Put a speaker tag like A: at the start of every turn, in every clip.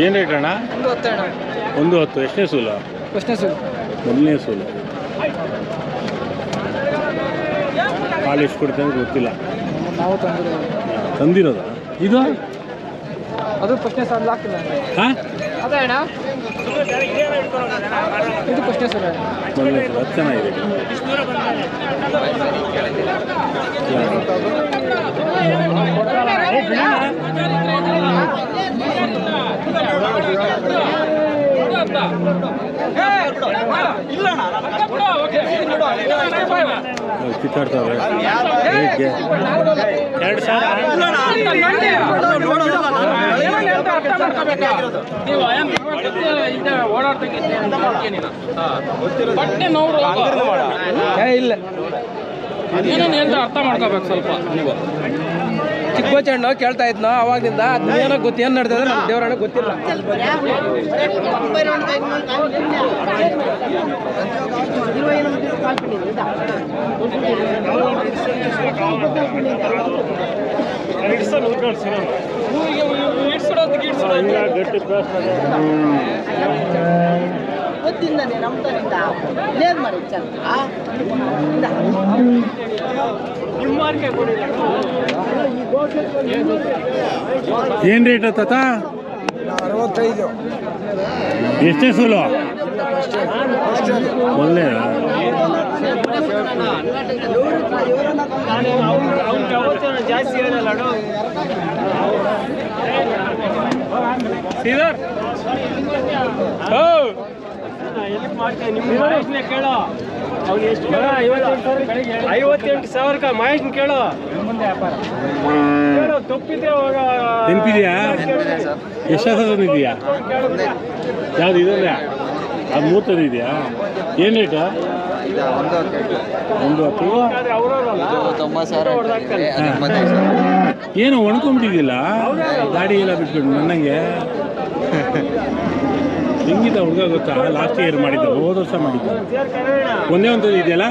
A: ಏನು ರೇಟ್ ಅಣ್ಣ?
B: ಒಂದು ಹತ್ತು ಅಣ್ಣ.
A: ಒಂದು ಹತ್ತು ಎಷ್ಟನೇ ಸೂಲ?
B: ಎಷ್ಟನೇ ಸೂಲು?
A: ಮೊದಲನೇ ಸೂಲು. ಹಾಲು ಎಷ್ಟು ಕೊಡ್ತೇನೆ ಗೊತ್ತಿಲ್ಲ.
B: ನಾವು ತಂದಿರೋದು.
A: ತಂದಿರೋದ? ಇದು?
B: ಅದು ಫಸ್ಟ್ನೇ ಸಾಲ ಹಾಕಿಲ್ಲ
A: ಹಾಂ?
B: ಅದೇ ಅಣ್ಣ. ಇದು ಫಸ್ಟ್ನೇ ಸಲ
A: ಮೊದಲನೇ ಸಲ ಚೆನ್ನಾಗಿದೆ ಕಿತ್ತಾಡ್ತಾವೆ ರೇಟ್ಗೆ
B: ಇಲ್ಲ.
C: ಅರ್ಥ ಮಾಡ್ಕೋಬೇಕು ಸ್ವಲ್ಪ. ನೀವು
B: ಚಿಕ್ಕ ಹಣ್ಣು ಕೇಳ್ತಾ ಇದ್ನ, ಅವಾಗಿಂದ ಅದೇನೋ ಗೊತ್ತಿ ಏನು ನಡ್ತಾ ನಮ್ ದೇವ್ರ ಗೊತ್ತಿಲ್ಲ.
D: ನಮ್ಮ ಮಾಡಿ ನಿಮ್ಮ
A: ಏನು ರೇಟ್ ತಾತ?
B: ಅರವತ್ತೈದು.
A: ಎಷ್ಟೇ ಸೂಲು? ಮೊದಲನೇ
C: ಶ್ರೀಧರ್ ಐವತ್ತೆಂಟು ಸಾವಿರ ಮಹೇಶ್ ಐವತ್ತೆಂಟು ಸಾವಿರಕ್ಕೆ ತಪ್ಪಿದ್ರೆ ಅವಾಗ
A: ನೆನಪಿದೆಯಾ ಎಷ್ಟು ಇದೆಯಾ ಯಾವ್ದು ಇದೆಯಾ ಅದು ಮೂರು ಇದೆಯಾ? ಏನು ರೇಟ? ಒಂದು ಹತ್ತು. ಏನು ಒಣ್ಕೊಂಬಿಟ್ಟಿದ್ದಿಲ್ಲ ಗಾಡಿ ಎಲ್ಲ ಬಿಟ್ಬಿಟ್ಟು ನನ್ನಂಗೆ? ಹಿಂಗಿದ್ದ ಹುಡುಗ ಗೊತ್ತಾ? ಲಾಸ್ಟ್ ಇಯರ್ ಮಾಡಿದ್ದ ಹೋದ ವರ್ಷ ಮಾಡಿದ್ದ. ಒಂದೇ ಒಂದು ಇದೆಯಲ್ಲ?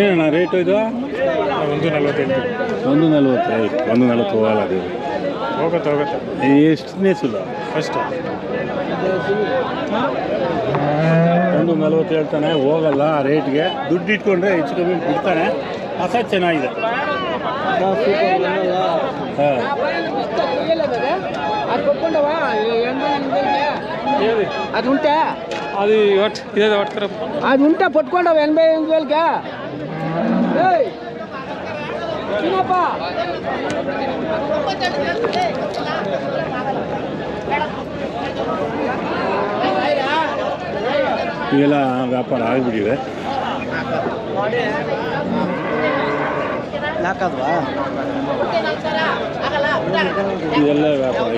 A: ಏನಣ್ಣ ರೇಟು ಇದು? ಒಂದು ನಲ್ವತ್ತೆಂಟು. ಒಂದು ನಲ್ವತ್ತೈದು. ಒಂದು ನಲ್ವತ್ತು ಹೋಗಲ್ಲ ಅದು?
C: ಹೋಗುತ್ತೆ ಹೋಗುತ್ತೆ.
A: ಎಷ್ಟನೇ ಸುಲ
C: ಫಸ್ಟ್
A: ಒಂದು ನಲ್ವತ್ತು ಹೇಳ್ತಾನೆ ಹೋಗಲ್ಲ ಆ ರೇಟ್ಗೆ ದುಡ್ಡು ಇಟ್ಕೊಂಡ್ರೆ ಹೆಚ್ಚು ಕಮ್ಮಿ ಬಿಡ್ತಾನೆ. ಹಸ ಚೆನ್ನಾಗಿದೆ. ಹಾಂ.
B: ಅದು ಕೊಟ್ಕೊಂಡವ ಅದು ಉಂಟಾ
C: ಅದು ಒಟ್ಟು ಇದೆ ಒಟ್ಟು
B: ಅದು ಉಂಟಾ ಪಟ್ಕೊಂಡವ ಎನ್ಬೈ ಎಂಬಲ್ಗ ಏಯ್ ಚಿನ್ನಪ್ಪ
A: ಇವೆಲ್ಲ ವ್ಯಾಪಾರ ಇವೆಲ್ಲ ವ್ಯಾಪಾರ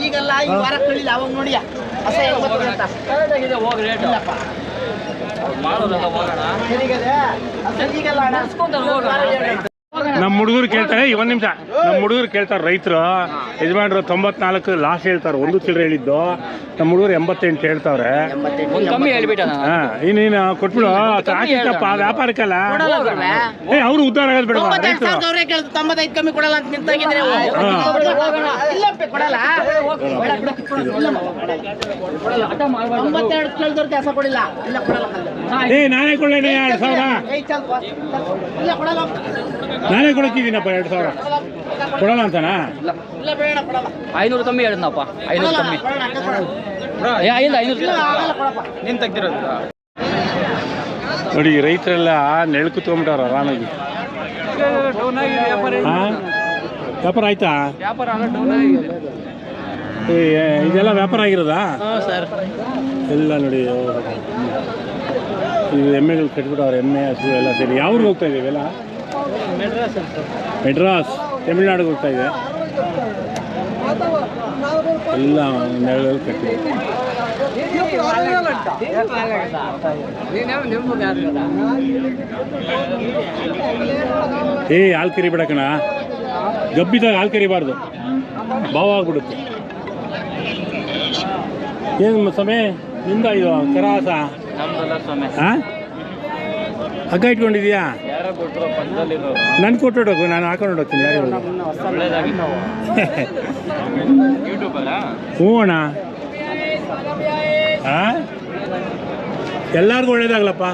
D: ಈಗಲ್ಲ ಈ ವಾರ ಕಳಿಲ್ಲ ಅವಾಗ ನೋಡಿಯ ಹಸ ಹೆಂಗ್ ಇಲ್ಲಪ್ಪ. ಸರಿಗದೆ? ಹೋಗೋಣ ಈಗಲ್ಲ. ವಾರ ಹೇಳ್ರಿ.
A: ನಮ್ಮ ಹುಡುಗರು ಕೇಳ್ತಾರೆ ಒಂದ್ ನಿಮಿಷ. ನಮ್ಮ ಹುಡುಗರು ಕೇಳ್ತಾರೆ ರೈತರು. ಯಜಮಾನ್ರು ತೊಂಬತ್ನಾಲ್ಕು ಲಾಸ್ಟ್ ಹೇಳ್ತಾರೆ ಒಂದು ಚಿಲ್ಲರೆ ಹೇಳಿದ್ದು. ನಮ್ಮ ಹುಡುಗರು ಎಂಬತ್ತೆಂಟು ಹೇಳ್ತಾವ್ರೆ
C: ಕಮ್ಮಿ ಹೇಳ್ಬಿಟ್ಟ
A: ಹಾ ಇನ್ನೇನು ಕೊಟ್ಬಿಡು. ಆ ವ್ಯಾಪಾರಕ್ಕಲ್ಲ? ಏ ಅವ್ರು ಉದ್ದಾರ ಆಗೋದು
D: ತೊಂಬತ್ತೆರಡು
A: ರೈತರು.
D: ತೊಂಬತ್ತೈದು ಕಮ್ಮಿ ಕೊಡಲ್ಲ ಅಂತ ನಿಂತಾಗಿದ್ರೆ ನೀವು. ಇಲ್ಲಪ್ಪ, ಕೊಡಲ್ಲ. ಇಲ್ಲಮ್ಮ, ತೊಂಬತ್ತೆರಡು ಕೇಳ್ದವ್ರಿಗೆ ಹಸ ಕೊಡಿಲ್ಲ. ಇಲ್ಲ ಕೊಡಲ್ಲ.
A: ಏ ನಾನೇ ಕೊಡ್ಲೇನೆ ಎರಡು ಸಾವಿರ?
D: ಇಲ್ಲ ಕೊಡಲ್ಲ.
A: ನಾನೇ ಕೊಡಕ್ಕಿದ್ದೀನಪ್ಪ ಎರಡು ಸಾವಿರ. ಕೊಡೋಣ ಅಂತನಾ?
C: ಐನೂರು ಕಮ್ಮಿ ಹೇಳಿದ್ನಪ್ಪ ಐನೂರು ಕಮ್ಮಿ. ಏ ಇಲ್ಲ ಐನೂರು ನೀನು
A: ನೋಡಿ ಈ ರೈತರೆಲ್ಲ ನೆಳ್ ಕುತ್ಕೊಂಡ್ಬಿಟ್ಟವ್ರ ಆರಾಮಾಗಿ.
C: ವ್ಯಾಪಾರ
A: ಹಾ ವ್ಯಾಪಾರ ಆಯ್ತಾ
C: ವ್ಯಾಪಾರ
A: ಏ, ಇದೆಲ್ಲ ವ್ಯಾಪಾರ ಆಗಿರೋದಾ?
C: ಸರ್.
A: ಎಲ್ಲ ನೋಡಿ ಇದು ಎಮ್ಮೆಗಳು ಅವ್ರ ಎಮ್ಮೆ ಹಸು ಎಲ್ಲ ಸೇರಿ ಯಾವ ಊರಿಗೆ ಹೋಗ್ತಾ ಇದೀವಿ ಇವೆಲ್ಲ ಮೆಡ್ರಾಸ್ ತಮಿಳ್ನಾಡಿಗೆ ಹೋಗ್ತಾ ಇದೆ? ಎಲ್ಲ ನೆರಳಲ್ಲಿ ಕಟ್ಟಿ. ಏ ಹಾಲು ಕರಿಬೇಡ ಕಣ. ಗಬ್ಬಿದಾಗ ಹಾಲು ಕರಿಬಾರ್ದು. ಭಾವ ಆಗ್ಬಿಡುತ್ತೆ. ಏನು ಸಮಯ ನಿಂದ ಇದು ಕರಾಸ? ಹಾ ಹಗ್ಗ ಇಟ್ಕೊಂಡಿದ್ಯಾ
C: ಕೊಟ್ಟರು ಪಕ್ಕದಲ್ಲಿರೋರು.
A: ನನ್ ಹಾಕೊಂಡು ಹೋಗ್ತೀನಿ ಯಾರು ಹ್ಞೂ ಅಣ್ಣ. ಆ? ಎಲ್ಲರಿಗೂ ಒಳ್ಳೇದಾಗ್ಲಪ್ಪ.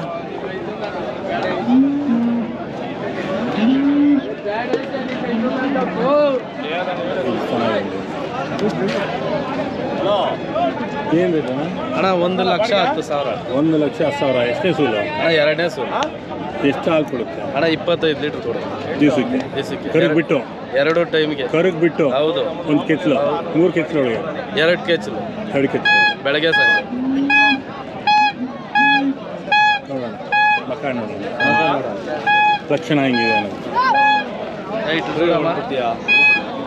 A: ಏನು ಬೇಕು ಅಣ್ಣ?
B: ಅಣ್ಣ ಒಂದು ಲಕ್ಷ ಹತ್ತು ಸಾವಿರ.
A: ಒಂದು ಲಕ್ಷ ಹತ್ತು ಸಾವಿರ. ಎಷ್ಟೇ ಸೂಲು?
B: ಅಣ್ಣ ಎರಡನೇ ಸೂಲು.
A: ಎಷ್ಟು ಹಾಲು ಕೊಡುತ್ತೆ?
B: ಅಣ್ಣ ಇಪ್ಪತ್ತೈದು ಲೀಟ್ರ್ ಕೊಡು
A: ದಿವಸಕ್ಕೆ?
B: ದಿವಸಕ್ಕೆ.
A: ಕರುಗ್ ಬಿಟ್ಟು?
B: ಎರಡು ಟೈಮ್ಗೆ.
A: ಕರಗ್ ಬಿಟ್ಟು?
B: ಹೌದು.
A: ಒಂದು ಕೆಚ್ಚಲು? ಮೂರು ಕೆಚ್ಚಲು ಒಳಗೆ
B: ಎರಡು ಕೆಚ್ಚಲು.
A: ಎರಡು ಕೆಚ್ಚಲು.
B: ಬೆಳಗ್ಗೆ ಸಂಜೆ.
A: ನೋಡೋಣ. ಮಕ್ಕ ನೋಡೋಣ. ಲಕ್ಷಣ ಹೆಂಗಿದೆ ಅನ್ನೋದು.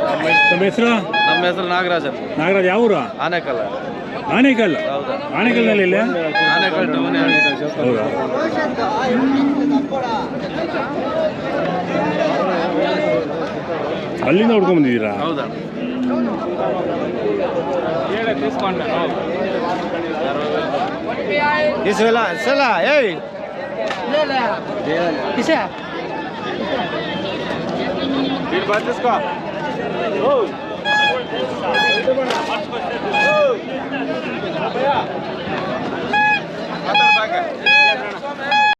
A: ನಮ್ಮ ಹೆಸರು?
B: ನಮ್ಮ ಹೆಸರು ನಾಗರಾಜ್ ಅಂತ.
A: ನಾಗರಾಜ್ ಯಾವ ಊರು?
B: ಆನೆಕಲ್ಲ.
A: ಆನೇಕಲ್
B: ಹೌದಾ.
A: ಆನೇಕಲ್ನಲ್ಲಿ ಇಲ್ಲ?
B: ಆನೆಕಲ್ ಟೌನ್
A: ಹೌದಾ? ಅಲ್ಲಿಂದ ಹುಡ್ಕೊಂಬಂದಿದ್ದೀರಾ
B: ಹೌದಾ?
C: ಹೇಳಿ ತೀಸ್ಕೊಂಡೆ
B: ಇಸಲ ಸಲ ಏಯ್
D: ಇಲ್ಲ ಇಲ್ಲ ಕಿಸೆ
B: ಬತ್ತಿಸ್ಕೋ Atar Baga.